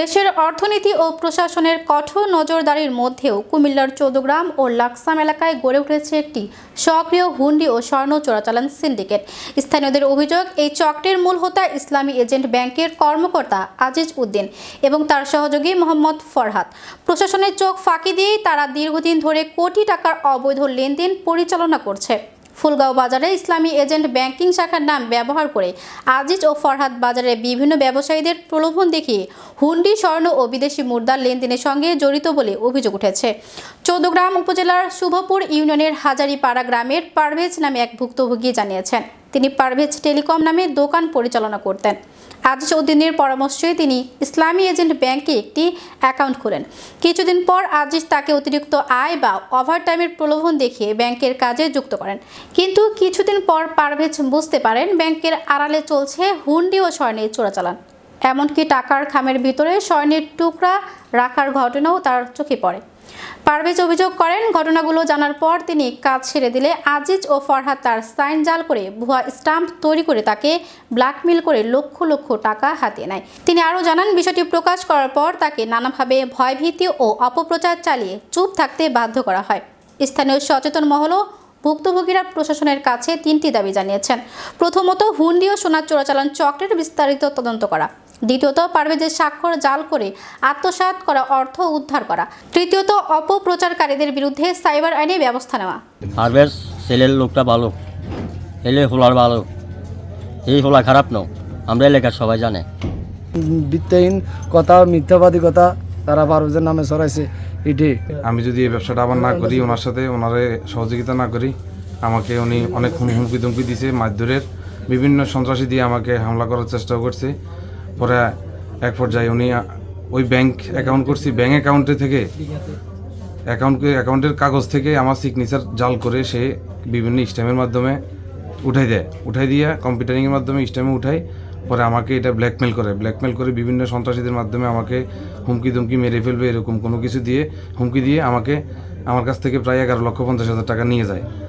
দেশের অর্থনীতি ও প্রশাসনের কঠোর নজরদারির মধ্যেও কুমিল্লার চৌদ্দগ্রাম ও লাকসাম এলাকায় গড়ে উঠেছে একটি সক্রিয় হুন্ডি ও স্বর্ণ চোরাচালান সিন্ডিকেট। স্থানীয়দের অভিযোগ, এই চক্রের মূল হোতা ইসলামী এজেন্ট ব্যাংকের কর্মকর্তা আজিজ উদ্দিন এবং তার সহযোগী মোহাম্মদ ফরহাদ। প্রশাসনের চোখ ফাঁকি দিয়েই তারা দীর্ঘদিন ধরে কোটি টাকার অবৈধ লেনদেন পরিচালনা করছে। ফুলগাঁও বাজারে ইসলামী এজেন্ট ব্যাংকিং শাখার নাম ব্যবহার করে আজিজ ও ফরহাদ বাজারে বিভিন্ন ব্যবসায়ীদের প্রলোভন দেখিয়ে হুন্ডি, স্বর্ণ ও বিদেশি মুদ্রার লেনদেনের সঙ্গে জড়িত বলে অভিযোগ উঠেছে। চৌদ্দগ্রাম উপজেলার শুভপুর ইউনিয়নের হাজারিপাড়া গ্রামের পারভেজ নামে এক ভুক্তভোগী জানিয়েছেন। তিনি পারভেজ টেলিকম নামে দোকান পরিচালনা করতেন। আজিজ উদ্দিনের পরামর্শে তিনি ইসলামী এজেন্ট ব্যাংকে একটি অ্যাকাউন্ট খোলেন। কিছুদিন পর আজিজ তাকে অতিরিক্ত আয় বা ওভারটাইমের প্রলোভন দেখিয়ে ব্যাংকের কাজে যুক্ত করেন। কিন্তু কিছুদিন পর পারভেজ বুঝতে পারেন ব্যাংকের আড়ালে চলছে হুন্ডি ও স্বর্ণের চোরাচালান। এমনকি টাকার খামের ভিতরে স্বর্ণের টুকরা রাখার ঘটনাও তার চোখে পড়ে। পারভেজ অভিযোগ করেন, ঘটনাগুলো জানার পর তিনি কাজ ছেড়ে দিলে আজিজ ও ফরহাদ তার সাইন জাল করে ভুয়া স্টাম্প তৈরি করে তাকে ব্ল্যাকমেল করে লক্ষ লক্ষ টাকা হাতিয়ে নেয়। তিনি আরও জানান, বিষয়টি প্রকাশ করার পর তাকে নানাভাবে ভয়ভীতি ও অপপ্রচার চালিয়ে চুপ থাকতে বাধ্য করা হয়। স্থানীয় সচেতন মহলও ভুক্তভোগীরা প্রশাসনের কাছে তিনটি দাবি জানিয়েছেন। প্রথমত, হুন্ডি ও সোনার চোরাচালান চক্রের বিস্তারিত তদন্ত করা। দ্বিতীয়ত পারভেজের স্বাক্ষর জাল করে আত্মসাৎ করা অর্থ উদ্ধার করা। তৃতীয়ত অপপ্রচারকারীদের বিরুদ্ধে সাইবার আইনে ব্যবস্থা নেওয়া। হারভেস্ট ছেলের লোকটা ভালো ছেলে হোলার ভালো এই হোলা খারাপ নও আমরা এলাকার সবাই জানে। ভিত্তিহীন কথা মিথ্যাবাদী কথা তারা পারভেজের নামে ছড়াইছে এটি আমি যদি এই ব্যবসাটা আবার না করি ওনার সাথে ওনারে সহযোগিতা না করি আমাকে উনি অনেক হুম- হুমকি ধুমকি দিছে মারধরের বিভিন্ন সন্ত্রাসী দিয়ে আমাকে হামলা করার চেষ্টা করছে। পরে এক পর্যায়ে উনি ওই ব্যাংক অ্যাকাউন্ট করছি ব্যাংক অ্যাকাউন্টে থেকে অ্যাকাউন্ট অ্যাকাউন্টের কাগজ থেকে আমার সিগনেচার জাল করে সে বিভিন্ন স্ট্যাম্পের মাধ্যমে উঠাই দেয়। উঠাই দিয়ে কম্পিউটারিংয়ের মাধ্যমে স্ট্যাম্পে উঠাই, পরে আমাকে এটা ব্ল্যাকমেল করে। ব্ল্যাকমেল করে বিভিন্ন সন্ত্রাসীদের মাধ্যমে আমাকে হুমকি দুমকি মেরে ফেলবে, এরকম কোনো কিছু দিয়ে হুমকি দিয়ে আমাকে, আমার কাছ থেকে প্রায় এগারো লক্ষ পঞ্চাশ হাজার টাকা নিয়ে যায়।